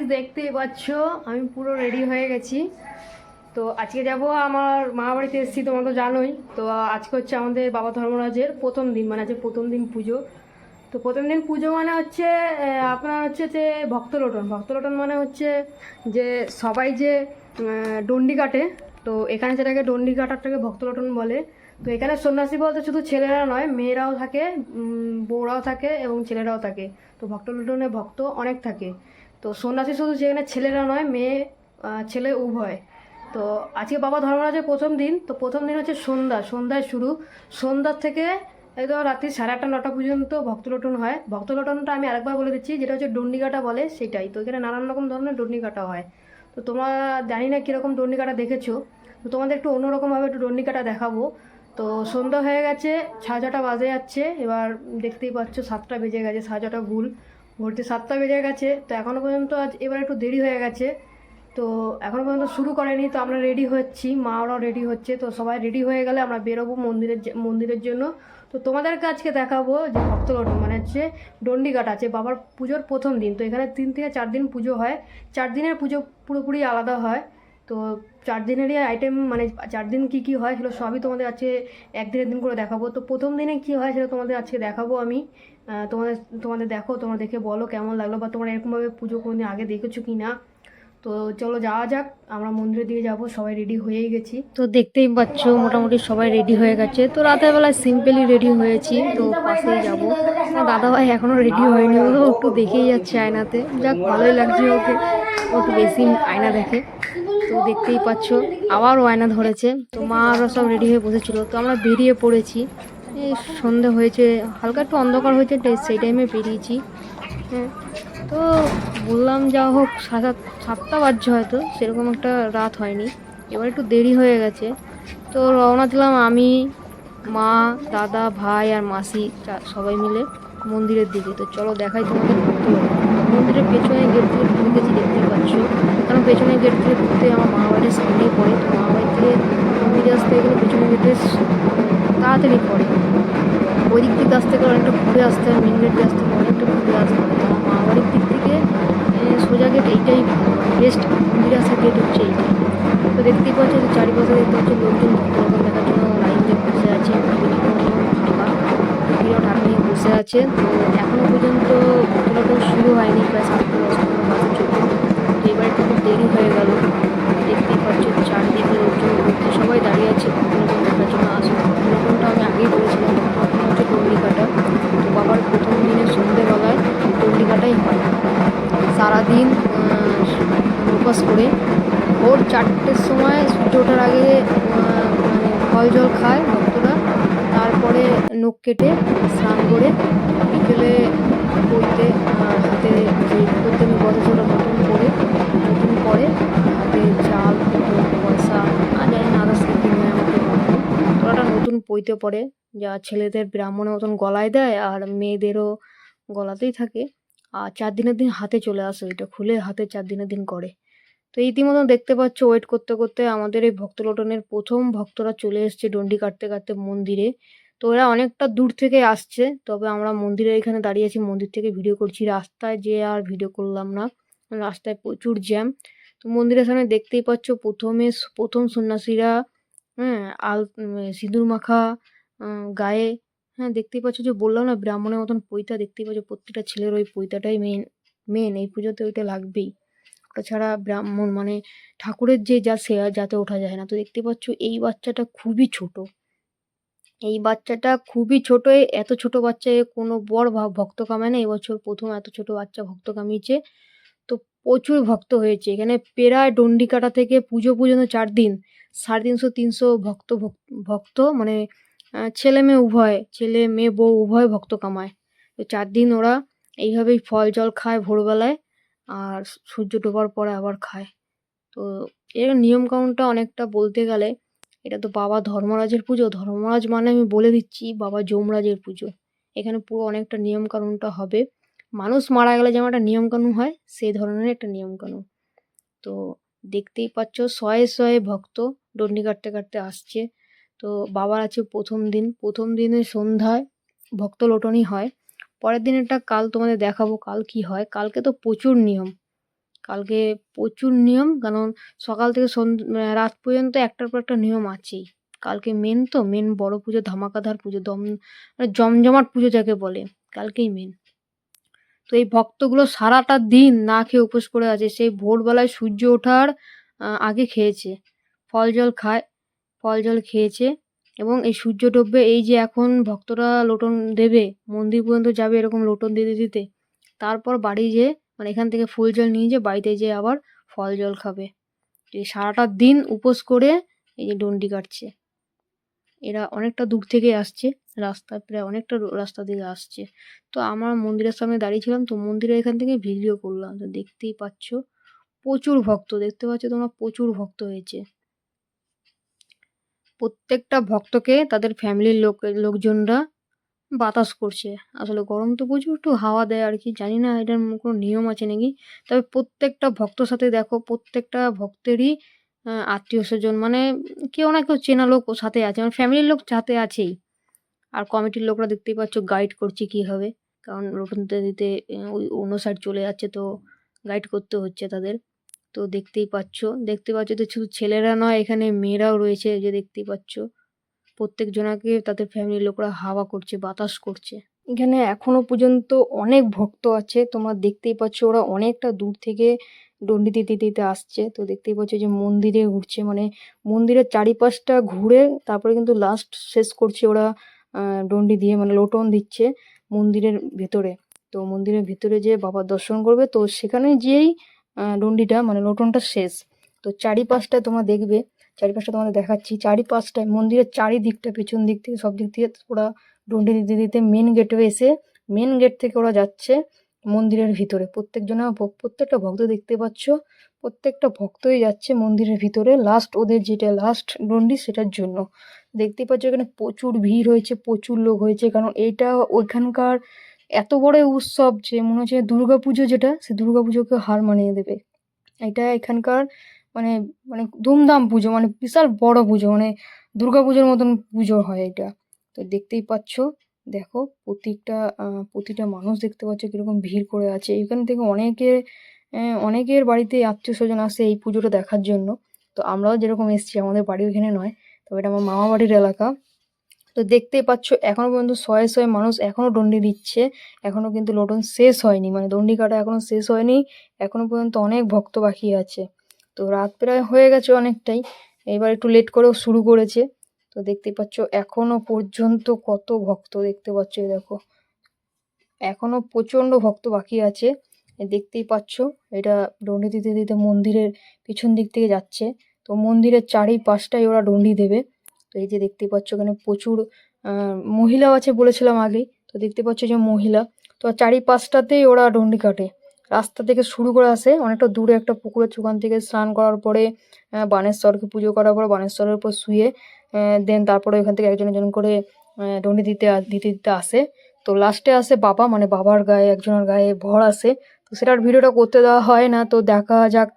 Guys দেখতেই পাচ্ছ, আমি পুরো রেডি হয়ে গেছি। তো আজকে যাব আমার মা বাড়িতে এসেছি, তোমরা তো জানোই। তো আজকে হচ্ছে আমাদের বাবা ধর্মরাজের প্রথম দিন মানে আজকে প্রথম দিন পুজো। তো প্রথম দিন পুজো মানে হচ্ছে আপনার হচ্ছে যে ভক্তলোটন। ভক্তলোটন মানে হচ্ছে যে সবাই যে ডন্ডি কাটে, তো এখানে যেটাকে ডন্ডি কাটারটাকে ভক্তলোটন বলে। তো এখানে সন্ন্যাসী বলতে শুধু ছেলেরা নয়, মেয়েরাও থাকে বউরাও থাকে এবং ছেলেরাও থাকে। তো ভক্তলোটনে ভক্ত অনেক থাকে। তো সন্ন্যাসী শুধু যেখানে ছেলেরা নয়, মেয়ে ছেলে উভয়। তো আজকে বাবা ধর্মরাজের প্রথম দিন, তো প্রথম দিন হচ্ছে সন্ধ্যা। সন্ধ্যায় শুরু। সন্ধ্যার থেকে একদম রাত্রি সাড়ে আটটা, নটা পর্যন্ত ভক্তলোটন হয়। ভক্তলোটনটা আমি আরেকবার বলে দিচ্ছি, যেটা হচ্ছে ডন্ডিকাটা বলে, সেটাই। তো এখানে নানান রকম ধরনের ডন্ডিকাটা হয়। তো তোমরা জানি না কীরকম ডন্ডিকাটা দেখেছ। তো তোমাদের একটু অন্যরকমভাবে একটু ডন্ডিকাটা দেখাবো। তো সন্ধ্যা হয়ে গেছে, সাড়ে ছটা বাজে যাচ্ছে। এবার দেখতেই পাচ্ছ, সাতটা বেজে গেছে, সাড়ে ছটা ভুল। ভোরতে সাতটা বেজে গেছে, তো এখনও পর্যন্ত আজ এবার একটু দেরি হয়ে গেছে। তো এখনও পর্যন্ত শুরু করেনি, তো আমরা রেডি হচ্ছি মা ওরাও রেডি হচ্ছে, তো সবাই রেডি হয়ে গেলে আমরা বেরোবো মন্দিরের মন্দিরের জন্য। তো তোমাদেরকে আজকে দেখাবো যে ভক্তলোটন মানে হচ্ছে ডন্ডিঘাট আছে, বাবার পুজোর প্রথম দিন। তো এখানে তিন থেকে চার দিন পুজো হয়, চার দিনের পুজো পুরোপুরি আলাদা হয়। তো চার দিনেরই আইটেম মানে চার দিন কী কী হয় সেগুলো সবই তোমাদের আজকে একদিনের দিন করে দেখাবো। তো প্রথম দিনে কী হয় সেটা তোমাদের আজকে দেখাবো আমি। তোমাদের তোমাদের দেখো, তোমরা দেখে বলো কেমন লাগল বা তোমরা এরকমভাবে পুজো কোনোদিন আগে দেখেছ কি না। তো চলো যাওয়া যাক, আমরা মন্দিরের দিয়ে যাব, সবাই রেডি হয়েই গেছি। তো দেখতেই পাচ্ছ মোটামুটি সবাই রেডি হয়ে গেছে। তো রাতের বেলায় সিম্পলি রেডি হয়েছি, তো পাশেই যাব। দাদা ভাই এখনও রেডি হয়নি, ও একটু দেখেই যাচ্ছে আয়নাতে। যাক, ভালোই লাগছে ওকে একটু বেশি আয়না দেখে। তো দেখতেই পাচ্ছ, আবারও আয়না ধরেছে। তো মা আরও সব রেডি হয়ে বসেছিল। তো আমরা বেরিয়ে পড়েছি। এই সন্ধে হয়েছে, হালকা একটু অন্ধকার হয়েছে সেই টাইমে বেরিয়েছি। হ্যাঁ তো বললাম যা হোক, সাত সাতটা বাজছে হয়তো, সেরকম একটা রাত হয়নি। এবার একটু দেরি হয়ে গেছে। তো রওনা দিলাম আমি, মা, দাদা, ভাই আর মাসি সবাই মিলে মন্দিরের দিকে। তো চলো দেখাই তোমাদের মন্দিরের পেছনে ঢুকেছি, দেখতেই পাচ্ছ। কারণ পেছনে গেট থেকে ঢুকতে আমার মা বাড়ির সামনেই পড়ে, তো মা বাড়ি থেকে মন্দিরে আসতে গেলে পেছনে গেটে তাড়াতাড়ি পড়ে। ওই দিক থেকে আসতে গেলে অনেকটা ঘুরে আসতে হয় মেন গেট আসতে গেলে অনেকটা ঘুরে আসতে হয়। আমার মা বাড়ির দিক থেকে সোজা গেট এইটাই বেস্ট মন্দিরে আসার গেট হচ্ছে এইটাই তো দেখতেই পাচ্ছ যে চারিপাশে দেখতে পাচ্ছ লোকজন ভক্তলোকন দেখার জন্য লাইন দিয়ে বসে আছে ঢাকা নিয়ে বসে আছে। তো এখনও পর্যন্ত ভক্তলোকন শুরু হয়নি, প্রায় দশ পনেরো বাজে এবার একটু দেরি হয়ে গেল। দেখতেই পাচ্ছ চারদিকে লোকজন ঘুরতে সবাই দাঁড়িয়ে আছে ভক্তলোকন দেখার জন্য। আসে ভক্তলোকনটা আমি আগেই বলেছিলাম ভক্তলোকন হচ্ছে ডন্ডিকাটা তো বাবার প্রথম দিনের সন্ধ্যেবেলায় ডন্ডিকাটাই হয়। সারাদিন উপবাস করে ভোর চারটের সময় সূর্য ওঠার আগে মানে ফল জল খায় ভক্তরা। তারপরে নখ কেটে স্নান করে বিকেলে বইতে হাতে যে করতে আমি বছর পইতে পড়ে। যা ছেলেদের ব্রাহ্মণের মতন গলায় দেয় আর মেয়েদেরও গলাতেই থাকে। আর চার দিনের দিন হাতে চলে আসে ওইটা খুলে হাতে চার দিনের দিন করে। তো ইতিমধ্যে দেখতে পাচ্ছ ওয়েট করতে করতে আমাদের এই ভক্তলোটনের প্রথম ভক্তরা চলে এসছে ডন্ডি কাটতে কাটতে মন্দিরে। তো ওরা অনেকটা দূর থেকে আসছে, তবে আমরা মন্দিরের এখানে দাঁড়িয়ে আছি, মন্দির থেকে ভিডিও করছি। রাস্তায় যে আর ভিডিও করলাম না, রাস্তায় প্রচুর জ্যাম তো মন্দিরের সামনে দেখতেই পাচ্ছ, প্রথমে প্রথম সন্ন্যাসীরা হ্যাঁ আল সিঁদুর মাখা গায়ে হ্যাঁ দেখতেই পাচ্ছ যে বললাম না, ব্রাহ্মণের মতন পৈতা দেখতেই পাচ্ছ, প্রত্যেকটা ছেলের ওই পৈতাটাই মেন মেন এই পুজোতে ওইটা লাগবেই। ওটা ছাড়া ব্রাহ্মণ মানে ঠাকুরের যে যা সেয়া যাতে ওঠা যায় না, তো দেখতে পাচ্ছ এই বাচ্চাটা খুবই ছোট। এই বাচ্চাটা খুবই ছোট এত ছোট বাচ্চা কোনো বড় ভক্ত কামায় না, এবছর প্রথম এত ছোট বাচ্চা ভক্ত কামিয়েছে। প্রচুর ভক্ত হয়েছে। এখানে প্রায় ডন্ডিকাটা থেকে পুজো পর্যন্ত চার দিন, সাড়ে তিনশো তিনশো ভক্ত ভক- ভক্ত মানে ছেলে মেয়ে উভয়, ছেলে মেয়ে, বউ উভয় ভক্ত কামায়। তো চার দিন ওরা এইভাবেই ফল জল খায় ভোরবেলায় আর সূর্য ডোবার পরে আবার খায়। তো এর নিয়ম কানুনটা অনেকটা বলতে গেলে এটা তো বাবা ধর্মরাজের পুজো। ধর্মরাজ মানে আমি বলে দিচ্ছি বাবা যমরাজের পুজো। এখানে পুরো অনেকটা নিয়ম কানুনটা হবে। মানুষ মারা গেলে যেমন একটা নিয়মকানুন হয়, সেই ধরনের একটা নিয়ম কানুন তো দেখতেই পাচ্ছ, শয়ে শয়ে ভক্ত ডন্ডি কাটতে কাটতে আসছে। তো বাবার আছে প্রথম দিন। প্রথম দিনে সন্ধ্যায় ভক্ত লোটনই হয়। পরের দিন একটা কাল তোমাদের দেখাবো, কাল কি হয়। কালকে তো প্রচুর নিয়ম। কালকে প্রচুর নিয়ম, কারণ সকাল থেকে সন্ধ্যে রাত পর্যন্ত একটার পর একটা নিয়ম আছেই। কালকে মেন তো মেন বড় পুজো, ধামাকাধার পুজো, দম মানে জমজমাট পুজো যাকে বলে, কালকেই মেন তো এই ভক্তগুলো সারাটা দিন না খেয়ে উপোস করে আছে। সেই ভোরবেলায় সূর্য ওঠার আগে খেয়েছে। ফল জল খায়, ফল জল খেয়েছে এবং এই সূর্য ডুববে, এই যে এখন ভক্তরা লোটন দেবে, মন্দির পর্যন্ত যাবে এরকম লোটন দিতে দিতে, তারপর বাড়ি যেয়ে মানে এখান থেকে ফুল জল নিয়ে যেয়ে বাড়িতে যেয়ে আবার ফল জল খাবে। এই সারাটা দিন উপোস করে এই যে ডন্ডি কাটছে। এরা অনেকটা দূর থেকে আসছে। রাস্তা প্রায় অনেকটা রাস্তা থেকে আসছে। তো আমার মন্দিরের সামনে দাঁড়িয়ে ছিলাম তো মন্দিরের এখান থেকে ভিডিও করলাম। তো দেখতেই পাচ্ছ, প্রচুর ভক্ত। দেখতে পাচ্ছ তোমরা প্রচুর ভক্ত হয়েছে। প্রত্যেকটা ভক্তকে তাদের ফ্যামিলির লোক, লোকজনরা বাতাস করছে। আসলে গরম তো প্রচুর, একটু হাওয়া দেয় আর কি। জানি না এটার কোনো নিয়ম আছে নাকি। তবে প্রত্যেকটা ভক্তর সাথে দেখো, প্রত্যেকটা ভক্তেরই আত্মীয় স্বজন মানে কেউ না কেউ চেনা লোক ওর সাথে আছে মানে ফ্যামিলির লোক সাথে আছেই। আর কমিটির লোকরা দেখতেই পাচ্ছ গাইড করছে কীভাবে কারণ রোপণতে দিতে ওই অন্য সাইড চলে যাচ্ছে তো গাইড করতে হচ্ছে তাদের। তো দেখতেই পাচ্ছ, দেখতে পাচ্ছ তো শুধু ছেলেরা নয়, এখানে মেয়েরাও রয়েছে যে দেখতেই পাচ্ছ। প্রত্যেক জনাকে তাদের ফ্যামিলির লোকরা হাওয়া করছে, বাতাস করছে। এখানে এখনও পর্যন্ত অনেক ভক্ত আছে, তোমরা দেখতেই পাচ্ছ ওরা অনেকটা দূর থেকে ডন্ডি দিতে দিতে আসছে। তো দেখতেই পাচ্ছ যে মন্দিরে ঘুরছে মানে মন্দিরের চারিপাশটা ঘুরে তারপরে কিন্তু লাস্ট শেষ করছে ওরা ডন্ডি দিয়ে মানে লোটন দিচ্ছে মন্দিরের ভেতরে। তো মন্দিরের ভিতরে যে বাবার দর্শন করবে। তো সেখানে যেই ডন্ডিটা মানে লোটনটা শেষ। তো চারিপাশটা তোমরা দেখবে, চারিপাশটা তোমাদের দেখাচ্ছি। চারিপাশটায়, মন্দিরের চারিদিকটা, পেছন দিক থেকে সব দিক থেকে ওরা ডন্ডি দিতে দিতে মেন গেটে এসে মেন গেট থেকে ওরা যাচ্ছে। মন্দিরের ভিতরে। প্রত্যেকজনা প্রত্যেকটা ভক্ত দেখতে পাচ্ছ, প্রত্যেকটা ভক্তই যাচ্ছে মন্দিরের ভিতরে লাস্ট ওদের যেটা লাস্ট ডন্ডি সেটার জন্য। দেখতেই পাচ্ছ এখানে প্রচুর ভিড় হয়েছে, প্রচুর লোক হয়েছে, কারণ এইটা ওইখানকার এত বড় উৎসব যে মনে হচ্ছে দুর্গা পুজো যেটা, সে দুর্গা পুজোকে হার মানিয়ে দেবে। এটা এখানকার মানে মানে ধুমধাম পুজো মানে বিশাল বড় পুজো মানে দুর্গা পুজোর মতন পুজো হয় এটা। তো দেখতেই পাচ্ছ দেখো প্রতিটা প্রতিটা মানুষ দেখতে পাচ্ছ কীরকম ভিড় করে আছে। এখান থেকে অনেকে আহ, অনেকের বাড়িতে আত্মীয় স্বজন আসে এই পুজোটা দেখার জন্য। তো আমরাও যেরকম এসেছি আমাদের বাড়ি ওখানে নয় তবে এটা আমার মামা বাড়ির এলাকা। তো দেখতেই পাচ্ছ এখনও পর্যন্ত শয়ে শয়ে মানুষ এখনও দণ্ডি দিচ্ছে এখনও কিন্তু লোটন শেষ হয়নি। মানে দণ্ডি কাটা এখনও শেষ হয়নি এখনও পর্যন্ত অনেক ভক্ত বাকি আছে। তো রাত প্রায় হয়ে গেছে অনেকটাই এবার একটু লেট করেও শুরু করেছে। তো দেখতেই পাচ্ছ, এখনও পর্যন্ত কত ভক্ত দেখতে পাচ্ছ দেখো। এখনও প্রচণ্ড ভক্ত বাকি আছে। দেখতেই পাচ্ছ, এটা ডন্ডি দিতে দিতে মন্দিরের পিছন দিক থেকে যাচ্ছে। তো মন্দিরের চারিপাশটাই ওরা ডন্ডি দেবে। তো এই যে দেখতেই পাচ্ছ, এখানে প্রচুর মহিলাও আছে বলেছিলাম আগেই। তো দেখতে পাচ্ছ যে মহিলা, তো চারিপাশটাতেই ওরা ডন্ডি কাটে। রাস্তা থেকে শুরু করে আসে, অনেকটা দূরে একটা পুকুরের চুকান থেকে স্নান করার পরে বানেশ্বরকে পুজো করার পর বানেশ্বরের উপর শুয়ে দেন তারপরে ওখান থেকে একজন একজন করে ডন্ডি দিতে দিতে দিতে আসে। তো লাস্টে আসে বাবা মানে বাবার গায়ে, একজনের গায়ে ভর আসে। তো সেটার ভিডিওটা করতে দেওয়া হয় না, তো দেখা যাক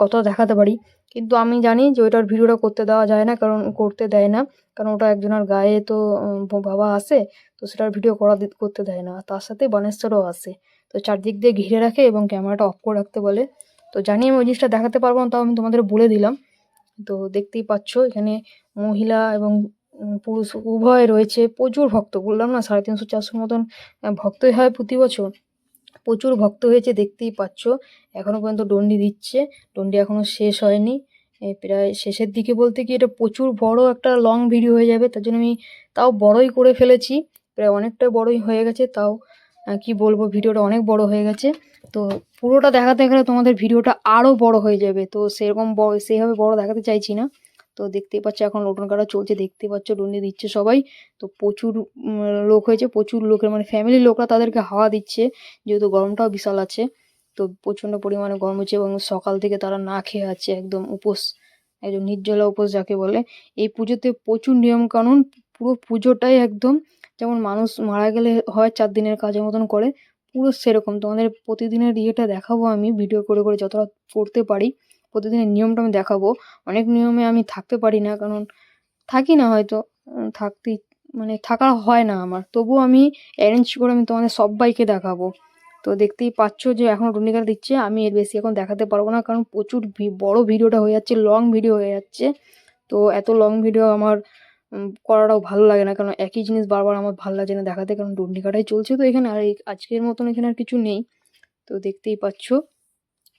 কতটা দেখাতে পারি। কিন্তু আমি জানি যে ওইটার ভিডিওটা করতে দেওয়া যায় না, কারণ করতে দেয় না। কারণ ওটা একজনের গায়ে তো বাবা আসে, তো সেটার ভিডিও করা করতে দেয় না। তার সাথে বানেশ্বরও আসে। তো চারদিক দিয়ে ঘিরে রাখে এবং ক্যামেরাটা অফ করে রাখতে বলে। তো জানি আমি ওই জিনিসটা দেখাতে পারব না, তাও আমি তোমাদের বলে দিলাম। তো দেখতেই পাচ্ছ, এখানে মহিলা এবং পুরুষ উভয় রয়েছে। প্রচুর ভক্ত, বললাম না, সাড়ে তিনশো চারশোর মতন ভক্তই হয় প্রতি বছর। প্রচুর ভক্ত হয়েছে, দেখতেই পাচ্ছ। এখনও পর্যন্ত ডন্ডি দিচ্ছে। ডন্ডি এখনও শেষ হয়নি। প্রায় শেষের দিকে বলতে কি এটা প্রচুর বড় একটা লং ভিডিও হয়ে যাবে। তার জন্য আমি তাও বড়ই করে ফেলেছি। প্রায় অনেকটা বড়ই হয়ে গেছে, তাও কি বলব, ভিডিওটা অনেক বড় হয়ে গেছে। তো পুরোটা দেখাতে গেলে তোমাদের ভিডিওটা আরও বড় হয়ে যাবে। তো সেরকম সেইভাবে বড় দেখাতে চাইছি না। তো দেখতেই পাচ্ছ এখন লোটন কাটা চলছে দেখতে পাচ্ছ ডন্ডি দিচ্ছে সবাই। তো প্রচুর লোক হয়েছে, প্রচুর লোকের মানে ফ্যামিলির লোকরা তাদেরকে হাওয়া দিচ্ছে, যেহেতু গরমটাও বিশাল আছে। তো প্রচণ্ড পরিমাণে গরম হচ্ছে এবং সকাল থেকে তারা না খেয়ে আছে, একদম উপোস, একদম নির্জলা উপোস যাকে বলে। এই পুজোতে প্রচুর নিয়মকানুন, পুরো পুজোটাই একদম যেমন মানুষ মারা গেলে হয় চার দিনের কাজের মতন করে পুরো সেরকম। তোমাদের প্রতিদিনের ইয়েটা দেখাবো আমি ভিডিও করে করে যতটা করতে পারি প্রতিদিনের নিয়মটা আমি দেখাবো। অনেক নিয়মে আমি থাকতে পারি না কারণ থাকি না হয়তো উম, থাকতেই মানে থাকা হয় না আমার। তবুও আমি অ্যারেঞ্জ করে আমি তোমাদের সবাইকে দেখাবো। তো দেখতেই পাচ্ছ যে এখন রুনিকাটা দিচ্ছে আমি এর বেশি এখন দেখাতে পারব না কারণ প্রচুর বড় ভিডিওটা হয়ে যাচ্ছে লং ভিডিও হয়ে যাচ্ছে। তো এত লং ভিডিও আমার করাটাও ভালো লাগে না। কারণ একই জিনিস বারবার আমার ভালো লাগে না দেখাতে। কারণ ডন্ডিকাটাই চলছে তো এখানে। আর আজকের মতন এখানে আর কিছু নেই। তো দেখতেই পাচ্ছ।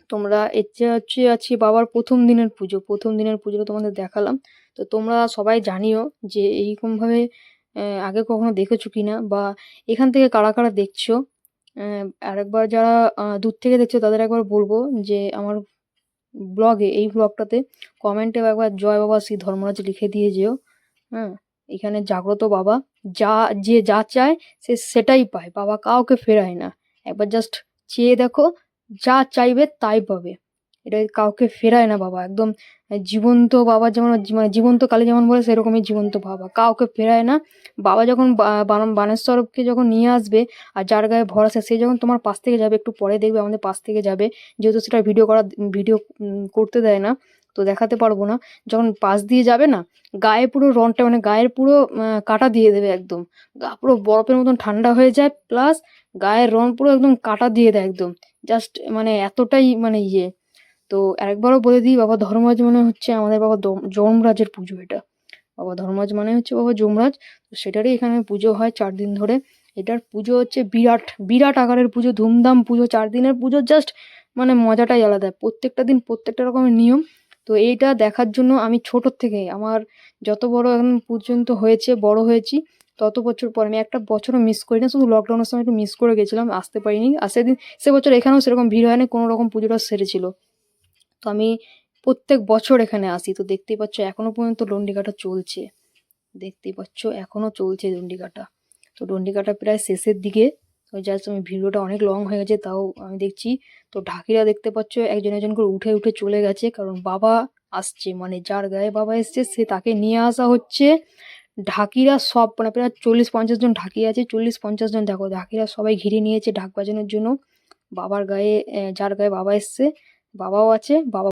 তোমরা এটা হচ্ছে আজকে বাবার প্রথম দিনের পুজো। প্রথম দিনের পুজোটা তোমাদের দেখালাম। তো তোমরা সবাই জানিও যে এইরকমভাবে আগে কখনো দেখেছ কি না বা এখান থেকে কারা কারা দেখছ? আরেকবার যারা দূর থেকে দেখছ তাদের একবার বলব যে আমার ব্লগে, এই ব্লগটাতে কমেন্টে একবার জয় বাবা শ্রী ধর্মরাজ লিখে দিয়ে যেও। হ্যাঁ এখানে জাগ্রত বাবা। যা, যে যা চায় সে সেটাই পায়। বাবা কাউকে ফেরায় না। একবার জাস্ট চেয়ে দেখো, যা চাইবে তাই পাবে। এটা কাউকে ফেরায় না বাবা। একদম জীবন্ত বাবা যেমন মানে জীবন্ত কালী যেমন বলে সেরকমই জীবন্ত বাবা। কাউকে ফেরায় না। বাবা যখন বানেশ্বরকে যখন নিয়ে আসবে আর যার গায়ে ভরসা, সে যখন তোমার পাশ থেকে যাবে, একটু পরে দেখবে আমাদের পাশ থেকে যাবে। যেহেতু সেটা ভিডিও করা ভিডিও করতে দেয় না। তো দেখাতে পারব না। যখন পাশ দিয়ে যাবে না, গায়ে পুরো রনটা মানে গায়ের পুরো কাটা দিয়ে দেবে একদম। গা পুরো বরফের মতন ঠান্ডা হয়ে যায় প্লাস গায়ের রন পুরো একদম কাটা দিয়ে দেয় একদম। জাস্ট মানে এতটাই মানে ইয়ে। তো আরেকবারও বলে দিই, বাবা ধর্মরাজ মানে হচ্ছে আমাদের বাবা যমরাজের পুজো এটা। বাবা ধর্মরাজ মানে হচ্ছে বাবা যমরাজ। তো সেটারই এখানে পুজো হয় চার দিন ধরে। এটার পুজো হচ্ছে বিরাট বিরাট আকারের পুজো, ধুমধাম পুজো। চার দিনের পুজো জাস্ট মানে মজাটাই আলাদা। প্রত্যেকটা দিন প্রত্যেকটা রকমের নিয়ম। তো এইটা দেখার জন্য আমি ছোটোর থেকে আমার যত বড় এখন পর্যন্ত হয়েছে, বড় হয়েছি, তত বছর পর আমি একটা বছরও মিস করি না। শুধু লকডাউনের সময় একটু মিস করে গেছিলাম, আসতে পারিনি। আর সেদিন, সে বছর এখানেও সেরকম ভিড় হয়নি, কোনো রকম পুজোটা সেরেছিল। তো আমি প্রত্যেক বছর এখানে আসি। তো দেখতেই পাচ্ছ এখনও পর্যন্ত ডন্ডিকাটা চলছে। দেখতেই পাচ্ছ এখনও চলছে ডন্ডিকাটা তো ডন্ডিকাটা প্রায় শেষের দিকে জাস্ট আমি ভিডিওটা অনেক লং হয়ে গেছে, তাও আমি দেখছি। তো ঢাকিরা দেখতে পাচ্ছ, একজন একজন করে উঠে উঠে চলে গেছে, কারণ বাবা আসছে মানে যার গায়ে বাবা এসছে, সে তাকে নিয়ে আসা হচ্ছে। ঢাকিরা সব মানে প্রায় চল্লিশ, পঞ্চাশ জন ঢাকি আছে, চল্লিশ, পঞ্চাশ জন, দেখো, ঢাকিরা সবাই ঘিরে নিয়েছে ঢাক বাজানোর জন্য। বাবার গায়ে যার গায়ে বাবা এসছে, বাবাও আছে, বাবা